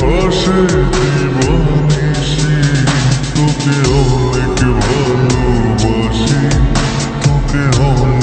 ভাসে দিবানিসি তোকে অনেক ভালোবাসি তোকে অনেক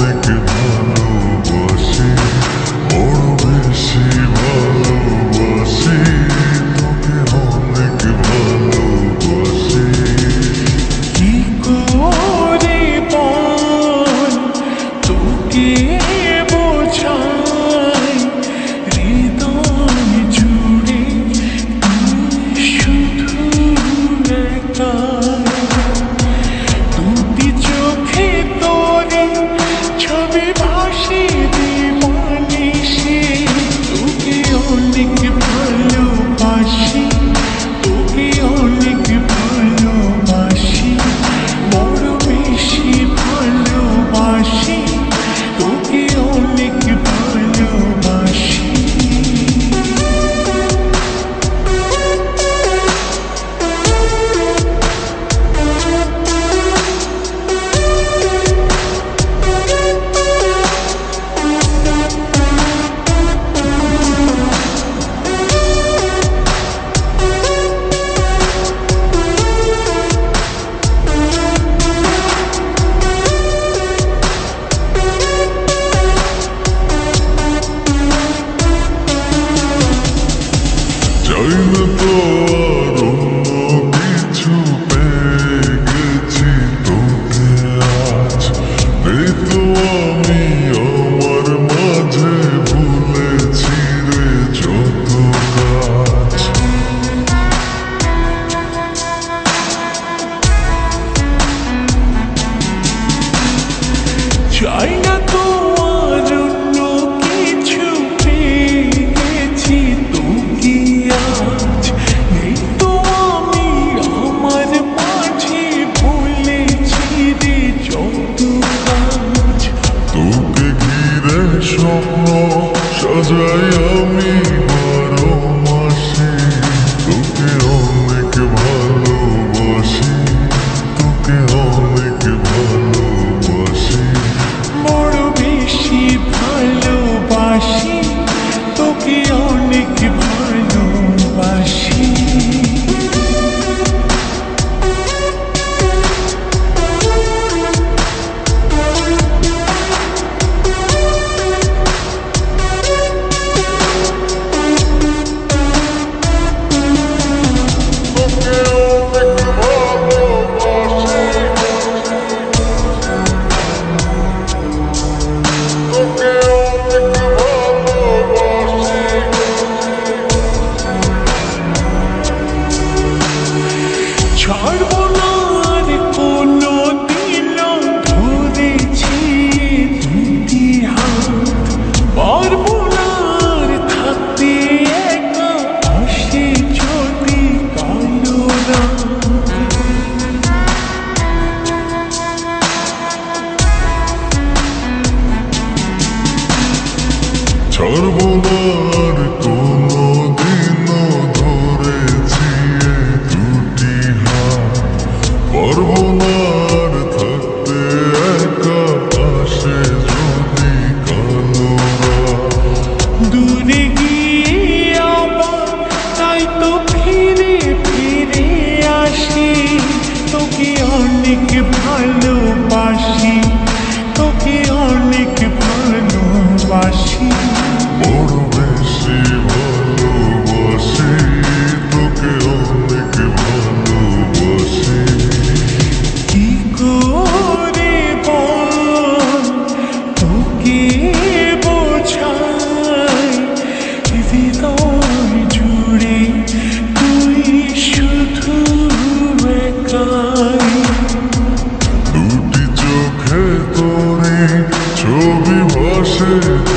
চাই না তোমার অন্য কিছু পেয়েছি। তো আজ? নেই তো আমি আমার মাঝে বলেছি রে যত আজ তোকে ঘিরে স্বপ্ন সাজাই আমি। ছাড়বো না তো world.